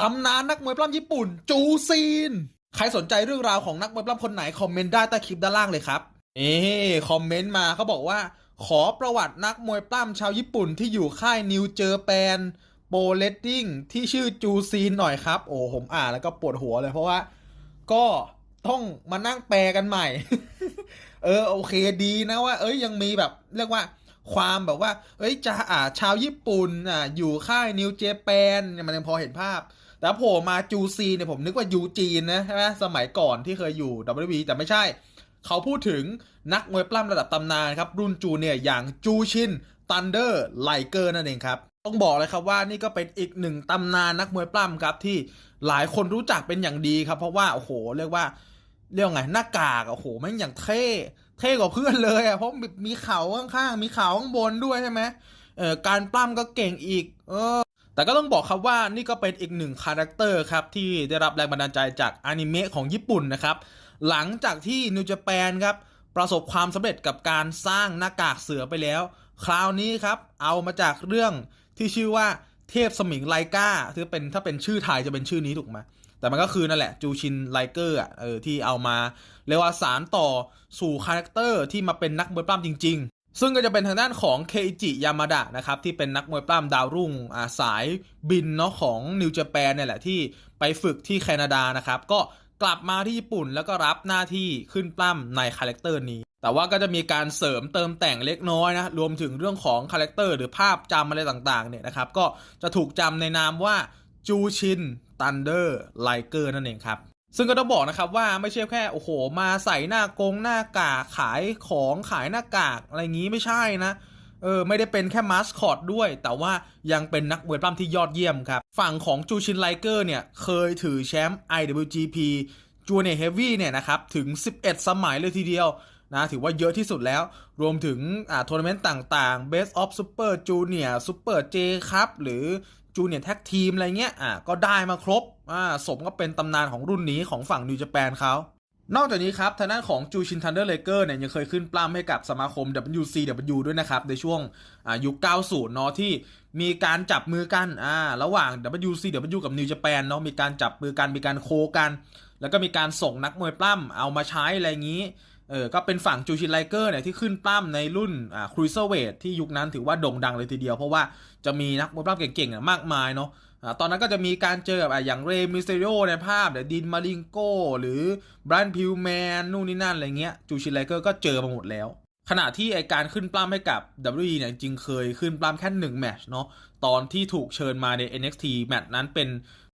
ตำนานนักมวยปล้ำญี่ปุ่น จูซีน ใครสนใจเรื่องราวของนักมวยปล้ำคนไหน คอมเมนต์ได้ใต้คลิปด้านล่างเลยครับเอ๊คอมเมนต์มาเขาบอกว่า ขอประวัตินักมวยปล้ำชาวญี่ปุ่นที่อยู่ค่ายนิวเจอแปนโปเลตติ้งที่ชื่อจูซีนหน่อยครับ โอ้ผมอ่านแล้วก็ปวดหัวเลยเพราะว่า ก็ต้องมานั่งแปลกันใหม่ เออโอเคดีนะว่า เอ้ยยังมีแบบ เรียกว่าความแบบว่า เอ้ยจะอ่าชาวญี่ปุ่นอ่าอยู่ค่ายนิวเจแปนเนี่ยมันยังพอเห็นภาพ แต่โผล่มาจูซีเนี่ยผมนึกว่ายูจีนนะใช่ไหมสมัยก่อนที่เคยอยู่ WB แต่ไม่ใช่ เขาพูดถึงนักมวยปล้ำระดับตำนานครับ รุ่นจูเนี่ยอย่างจูชินตันเดอร์ไลเกอร์นั่นเองครับ ต้องบอกเลยครับว่านี่ก็เป็นอีกหนึ่งตำนานนักมวยปล้ำครับที่หลายคนรู้จักเป็นอย่างดีครับ เพราะว่าโอ้โหเรียกว่าเรียกไงหน้ากากโอ้โหแม่งอย่างเท่เท่กว่าเพื่อนเลยอะเพราะมีเขาข้างๆมีเขาข้างบนด้วยใช่ไหมเออการปล้ำก็เก่งอีก เออ แต่ก็ต้องบอกครับว่านี่ก็เป็นอีกหนึ่งคาแรคเตอร์ครับที่ได้รับแรงบันดาลใจจากอนิเมะของญี่ปุ่นนะครับ หลังจากที่นิวจแปนครับประสบความสำเร็จกับการสร้างหน้ากากเสือไปแล้ว คราวนี้ครับเอามาจากเรื่องที่ชื่อว่าเทพสมิงไลกาคือเป็นถ้าเป็นชื่อไทยจะเป็นชื่อนี้ถูกไหมแต่มันก็คือนั่นแหละจูชินไลเกอร์อะเออที่เอามาเรียกว่าสารต่อสู่คาแรคเตอร์ที่มาเป็นนักมวยปล้ำจริง ซึ่งก็จะเป็นทางด้านของเคจิยามาดะนะครับที่เป็นนักมวยปล้ำดาวรุ่งอาสายบินเนาะของนิวเจแปนเนี่ยแหละที่ไปฝึกที่แคนาดานะครับก็กลับมาที่ญี่ปุ่นแล้วก็รับหน้าที่ขึ้นปล้ำในคาแรคเตอร์นี้ แต่ว่าก็จะมีการเสริมเติมแต่งเล็กน้อยนะรวมถึงเรื่องของคาแรคเตอร์หรือภาพจำอะไรต่างๆเนี่ยนะครับก็จะถูกจำในนามว่าจูชินตันเดอร์ไลเกอร์นั่นเองครับ ซึ่งก็ต้องบอกนะครับว่าไม่ใช่แค่โอ้โห มาใส่หน้ากงหน้ากากขายของขายหน้ากากอะไรงี้ไม่ใช่นะเออไม่ได้เป็นแค่มาสคอตด้วย แต่ว่ายังเป็นนักมวยปล้ำที่ยอดเยี่ยมครับ ฝั่งของจูชินไลเกอร์เนี่ยเคยถือแชมป์ IWGP จูเนียเฮฟวี่เนี่ยนะครับถึง 11 สมัยเลยทีเดียวนะถือว่าเยอะที่สุดแล้ว รวมถึงอ่าทัวร์นาเมนต์ต่างๆ Best of Super Junior Super J ครับหรือจูเนียร์แท็กทีมอะไรเงี้ยอะก็ได้มาครบ อ่าสมก็เป็นตำนานของรุ่นนี้ของฝั่งนิวจแปนเขานอกจากนี้ครับทางด้านของจูชินทันเดอร์เลเกอร์เนี่ยยังเคยขึ้นปล้ำให้กับสมาคม WCW ด้วยนะครับ ในช่วงอ่ายุค 90 เนาะที่มีการจับมือกันอ่าระหว่าง WCW กับนิวจแปนเนาะมีการจับมือกัน มีการโคกัน แล้วก็มีการส่งนักมวยปล้ำเอามาใช้อะไรอย่างนี้เออก็เป็นฝั่งจูชินไลเกอร์เนี่ยที่ขึ้นปล้ำในรุ่นอ่าครูเซอร์เวทที่ยุคนั้นถือว่าโด่งดังเลยทีเดียว เพราะว่าจะมีนักมวยปล้ำเก่งๆมากมายเนาะ ตอนนั้นก็จะมีการเจอกับอย่างเรมิสเตโรในภาพเดี๋ยวดินมาริงโกหรือบรันพิวแมนนู่นนี่นั่นอะไรเงี้ยจูชิไลเกอร์ก็เจอมาหมดแล้ว ขณะที่ไอการขึ้นปล้ำให้กับ WWE เนี่ยจริงเคยขึ้นปล้ำแค่หนึ่งแมชเนาะตอนที่ถูกเชิญมาใน NXT แมตช์นั้นเป็น